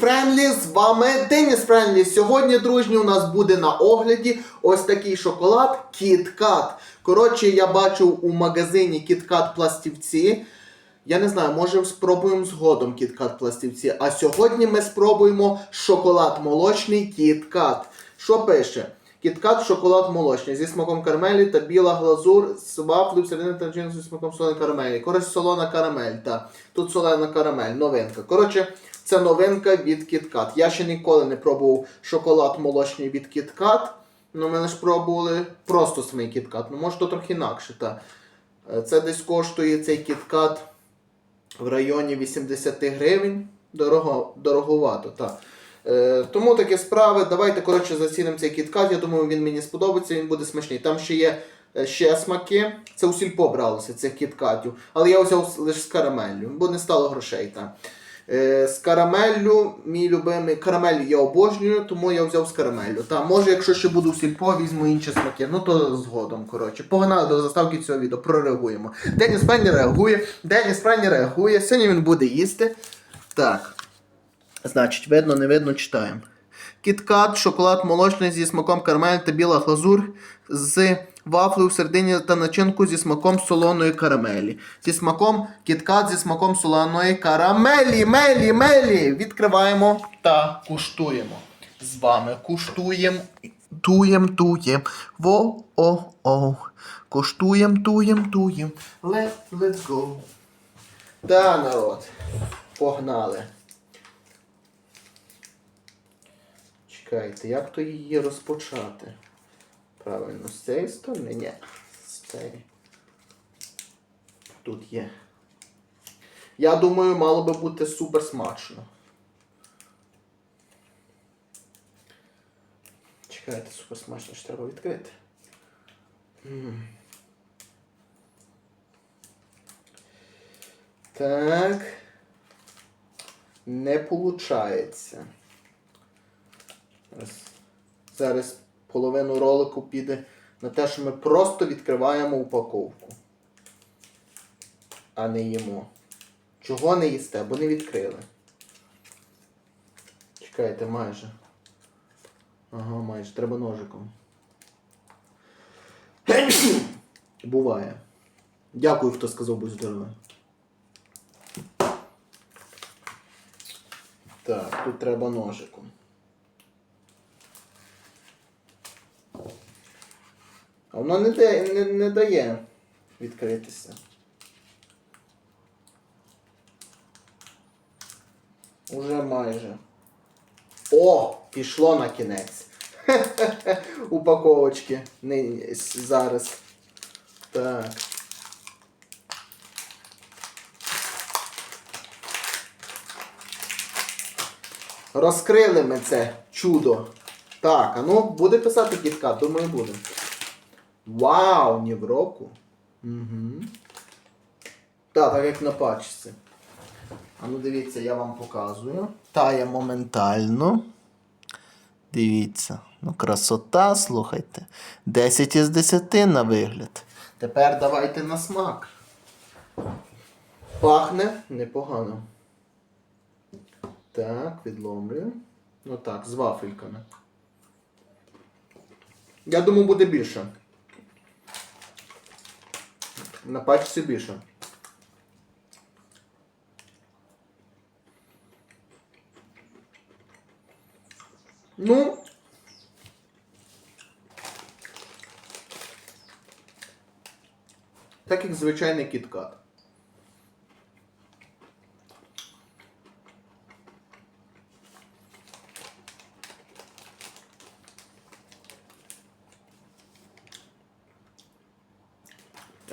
Френлі, з вами Деніс Френлі. Сьогодні, дружні, у нас буде на огляді ось такий шоколад KitKat. Коротше, я бачив у магазині KitKat пластівці. Я не знаю, може спробуємо згодом KitKat пластівці. А сьогодні ми спробуємо шоколад молочний KitKat. Що пише? KitKat шоколад молочний зі смаком карамелі та біла глазур з вафлею всередині та начинкою зі смаком солоної карамелі. Коротше, солона карамель. Та. Тут солена карамель, новинка. Коротше, це новинка від KitKat. Я ще ніколи не пробував шоколад молочний від KitKat. Ну, ми лише пробували просто самий KitKat. Ну, може, то трохи інакше. Та. Е, Це десь коштує цей KitKat в районі 80 гривень. Дорого, дороговато, так. Е, тому такі справи. Давайте, коротше, зацінимо цей кіткат. Я думаю, він мені сподобається, він буде смачний. Там ще є е, ще смаки. Це у сільпо бралося, цих кіткатів. Але я взяв лише з карамеллю, бо не стало грошей там. Е, з карамеллю, мій любимий карамель я обожнюю, тому я взяв з карамеллю. Та, може, якщо ще буду в сільпо, візьму інші смаки. Ну то згодом, коротше. Погнали до заставки цього відео, прореагуємо. Деніс Френні реагує, Деніс Френні реагує, сьогодні він буде їсти. Так. Значить, видно, не видно, читаємо. Кіткат, шоколад молочний зі смаком карамель та біла глазур з вафлею всередині та начинку зі смаком солоної карамелі. Зі смаком кіткат зі смаком солоної карамелі. Мелі, мелі. Відкриваємо та куштуємо. З вами куштуємо. Туєм, туєм. Во, о, о. Куштуєм, туєм, туєм. Let, let's go. Та, народ. Погнали. Чекайте, як то її розпочати? Правильно, з цієї сторони? Ні. З цієї. Тут є. Я думаю, мало би бути супер смачно. Чекайте, супер смачно, що треба відкрити. Так. Не получається. Зараз половину ролику піде на те, що ми просто відкриваємо упаковку, а не їмо. Чого не їсте? Бо не відкрили. Чекайте, майже. Ага, майже. Треба ножиком. Буває. Дякую, хто сказав будь здоровий. Так, тут треба ножиком. А воно не дає, не, не дає відкритися. Уже майже. О! Пішло на кінець. Упаковочки. Не, зараз. Так. Розкрили ми це чудо. Так, а ну буде писати кітка, думаю, буде. Вау, ні в року. Угу. Так, так як на пачці. А ну дивіться, я вам показую. Тає моментально. Дивіться. Ну, красота, слухайте. 10 із 10 на вигляд. Тепер давайте на смак. Пахне непогано. Так, відломлюю. Ну так, з вафельками. Я думаю, буде більше. На пачці більше. Ну. Так як звичайний кіткат.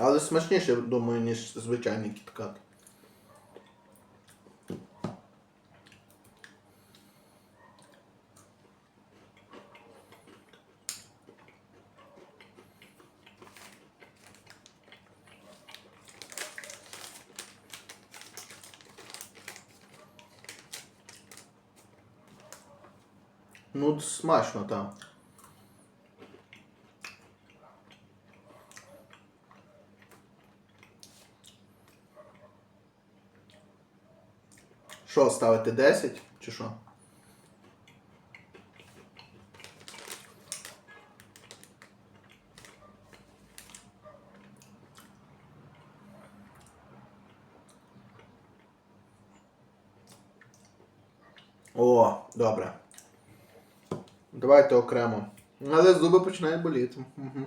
Але смачніше, думаю, ніж звичайний кіткат. Ну, смачно, так. Що, ставити 10 чи що? О, добре. Давайте окремо. Але зуби починають боліти. Угу.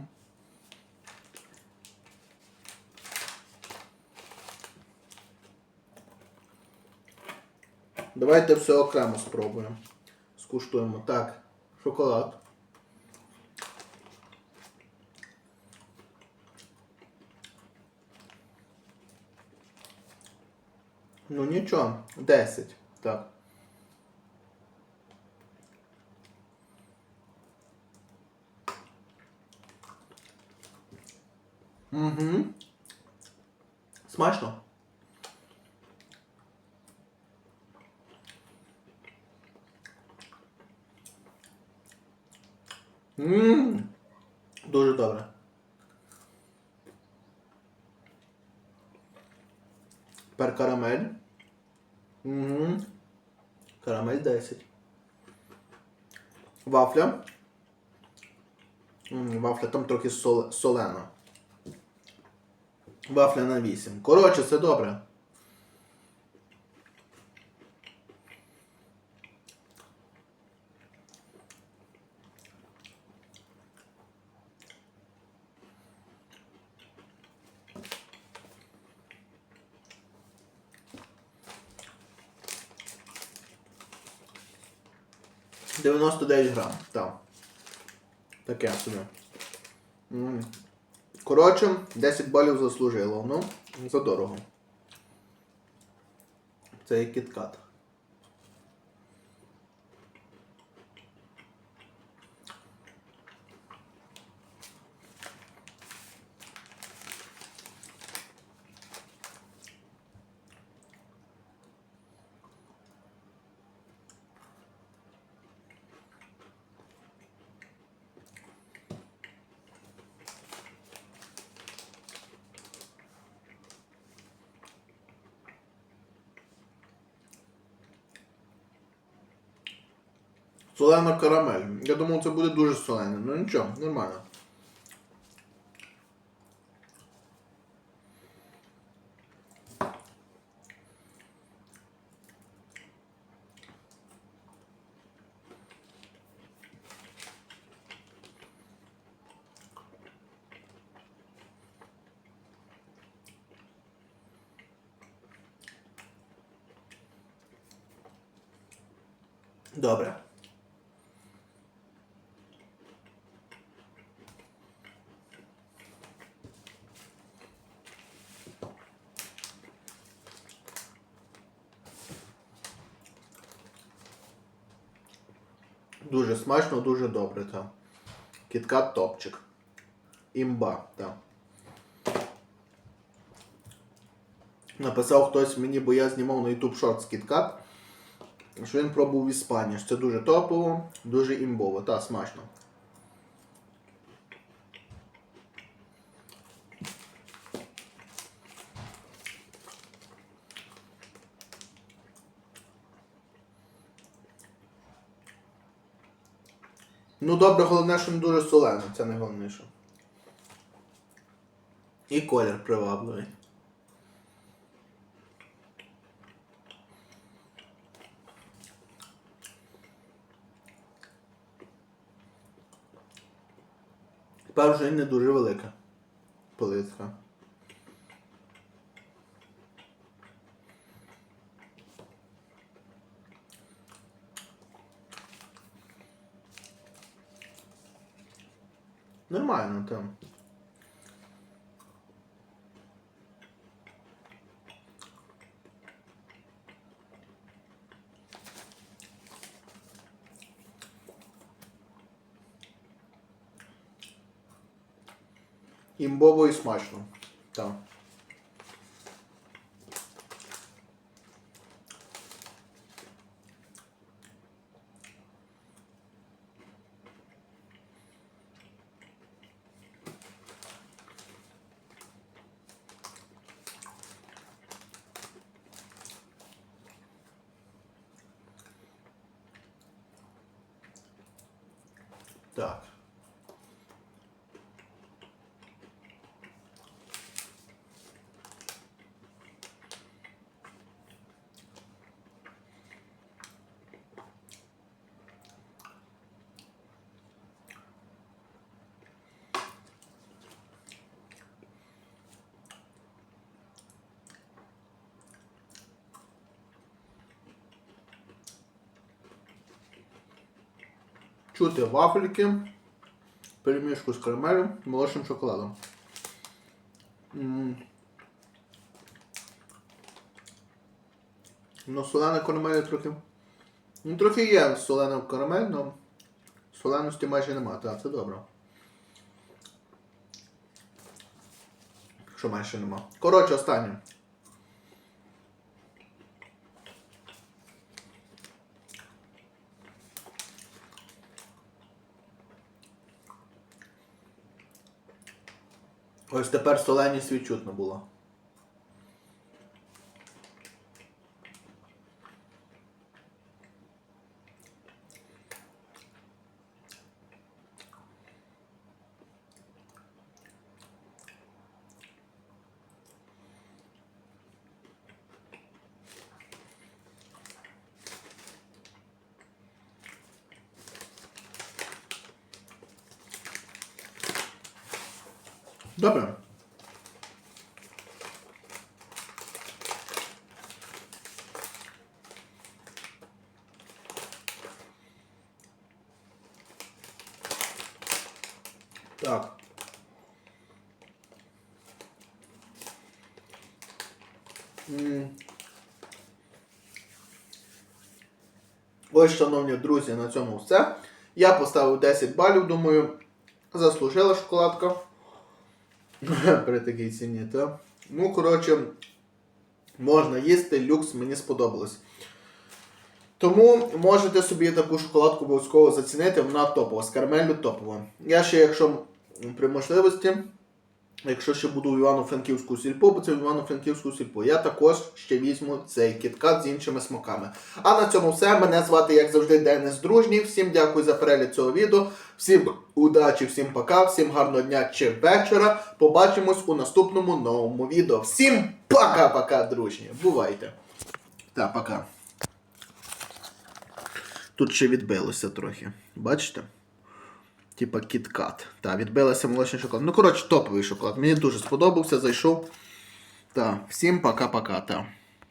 Давайте все окремо спробуємо. Скуштуємо. Так, шоколад. Ну нічого, 10. Так. Угу. Смачно. Ммм. Дуже добре. Тепер карамель. Угу. Карамель 10. Вафля. Вафля там трохи сол- солена. Вафля на 8. Коротше, це добре. Дев'яносто дев'ять грам, так. Таке собі. Коротше, 10 балів заслужило. Ну, задорого. Це як кіткат. Солена карамель. Я думав, це буде дуже солене. Ну нічого, нормально. Добре. Дуже смачно, дуже добре, так. Кіткат топчик. Імба, так. Написав хтось мені, бо я знімав на YouTube Shorts Кіткат, що він пробував в Іспанії. що Це дуже топово, дуже імбово, та смачно. Ну добре, головне, що не дуже солене, це найголовніше. І колір привабливий. Тепер не дуже велика полицька. Нормально там. Імбово і смачно. Так. Так. Чути вафельки, перемішку з карамелю, молочним шоколадом. Ну, солена карамель трохи. Ну, трохи є солена карамель, але соленості майже нема, так, це добре. Що майже нема. Коротше, останнє. Ось тепер соленість відчутно була. Добре. Так. Ось, шановні друзі, на цьому все. Я поставив 10 балів, думаю, заслужила шоколадка. При такій ціні, так? Ну, коротше, можна їсти, люкс мені сподобалось. Тому можете собі таку шоколадку обов'язково зацінити, вона топова, з кармелю, топова. Я ще, якщо при можливості, якщо ще буду в Івано-Франківську сільпо, бо це в Івано-Франківську сільпо, я також ще візьму цей кіткат з іншими смаками. А на цьому все. Мене звати, як завжди, Денис Дружній. Всім дякую за перегляд цього відео. Всім удачі, всім пока, всім гарного дня чи вечора. Побачимось у наступному новому відео. Всім пока-пока, дружні. Бувайте. Та, пока. Тут ще відбилося трохи. Бачите? Типа кіткат. Та, відбилася молочний шоколад. Ну, коротше, топовий шоколад. Мені дуже сподобався, зайшов. Та, всім пока-пока.